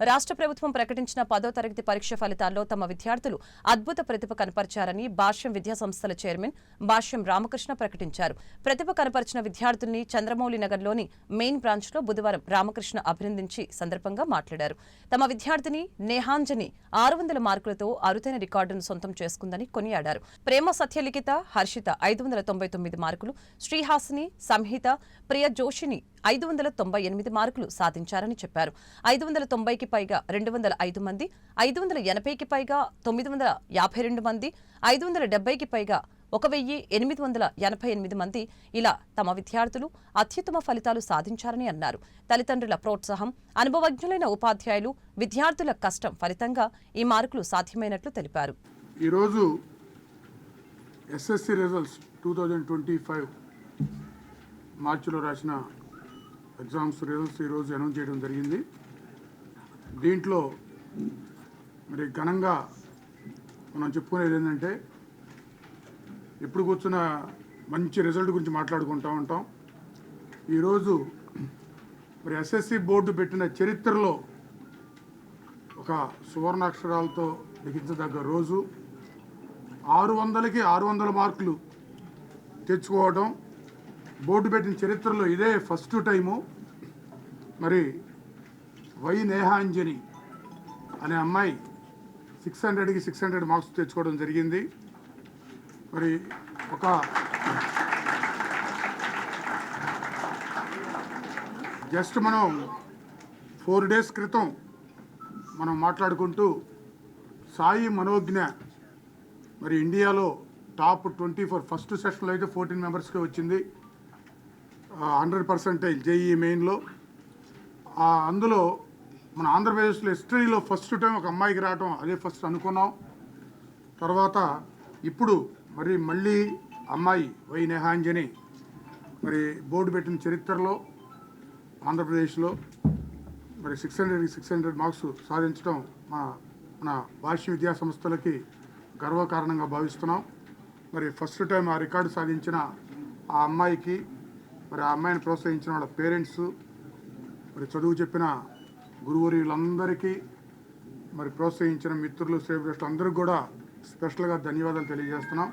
రాష్ట్ర ప్రభుత్వం ప్రకటించిన పదో తరగతి పరీక్ష ఫలితాల్లో తమ విద్యార్థులు అద్భుత ప్రతిభ కనపరిచారని భాష్యం విద్యా సంస్థల చైర్మన్ భాష్యం రామకృష్ణ ప్రకటించారు. ప్రతిభ కనపరిచిన విద్యార్థుల్ని చంద్రమౌళి నగర్లోని మెయిన్ బ్రాంచ్లో బుధవారం రామకృష్ణ అభినందించి సందర్భంగా మాట్లాడారు. తమ విద్యార్థిని నేహాంజని ఆరు వందల మార్కులతో అరుదైన రికార్డును సొంతం చేసుకుందని కొనియాడారు. ప్రేమ సత్యలిఖిత హర్షిత ఐదు వందల తొంభై తొమ్మిది మార్కులు శ్రీహాసిని సంహిత ప్రియ జోషిని ఐదు వందల తొంభై ఎనిమిది మార్కులు సాధించారని చెప్పారు. ఐదు వందల తొంభైకి పైగా రెండు వందల ఐదు మంది ఐదు వందల ఎనభైకి పైగా తొమ్మిది వందల యాభై రెండు మంది ఐదు వందల డెబ్బైకి పైగా ఒక వెయ్యి ఎనిమిది వందల ఎనభై ఎనిమిది మంది ఇలా తమ విద్యార్థులు అత్యుత్తమ ఫలితాలు సాధించారని అన్నారు. తల్లిదండ్రుల ప్రోత్సాహం అనుభవజ్ఞులైన ఉపాధ్యాయులు విద్యార్థుల కష్టం ఫలితంగా ఈ మార్కులు సాధ్యమైనట్లు తెలిపారు. ఈరోజు SSC results two thousand twenty five మార్చిలో రాసిన ఎగ్జామ్స్ రిజల్ట్స్ ఈరోజు అనౌన్స్ చేయడం జరిగింది. దీంట్లో మరి ఘనంగా మనం చెప్పుకునేది ఏంటంటే ఎప్పుడు కూర్చున్న మంచి రిజల్ట్ గురించి మాట్లాడుకుంటూ ఉంటాం. ఈరోజు మరి ఎస్ఎస్సి బోర్డు పెట్టిన చరిత్రలో ఒక సువర్ణాక్షరాలతో లిఖించదగ్గ రోజు. ఆరు వందలకి ఆరు వందల మార్కులు తెచ్చుకోవడం బోర్డు పెట్టిన చరిత్రలో ఇదే ఫస్ట్ టైము మరి వై నేహాంజని అనే అమ్మాయి సిక్స్ హండ్రెడ్కి సిక్స్ హండ్రెడ్ మార్క్స్ తెచ్చుకోవడం జరిగింది. మరి ఒక జస్ట్ మనం ఫోర్ డేస్ క్రితం మనం మాట్లాడుకుంటూ సాయి మనోజ్ఞ మరి ఇండియాలో టాప్ ట్వంటీ ఫోర్ ఫస్ట్ సెషన్లో అయితే ఫోర్టీన్ మెంబర్స్కే వచ్చింది. హండ్రెడ్ పర్సెంటేజ్ జేఈ మెయిన్లో. అందులో మన ఆంధ్రప్రదేశ్లో హిస్టరీలో ఫస్ట్ టైం ఒక అమ్మాయికి రావటం అదే ఫస్ట్ అనుకున్నాం. తర్వాత ఇప్పుడు మరి మళ్ళీ అమ్మాయి వై నేహాంజని మరి బోర్డు పెట్టిన చరిత్రలో ఆంధ్రప్రదేశ్లో మరి six hundred six hundred marks సాధించడం మా మన వార్షిక విద్యా సంస్థలకి గర్వకారణంగా భావిస్తున్నాం. మరి ఫస్ట్ టైం ఆ రికార్డు సాధించిన ఆ అమ్మాయికి మరి ఆ అమ్మాయిని ప్రోత్సహించిన వాళ్ళ పేరెంట్స్ మరి చదువు చెప్పిన గురువులందరికీ మరి ప్రోత్సహించిన మిత్రులు శ్రేభిష్టులు అందరికీ కూడా స్పెషల్గా ధన్యవాదాలు తెలియజేస్తున్నాం.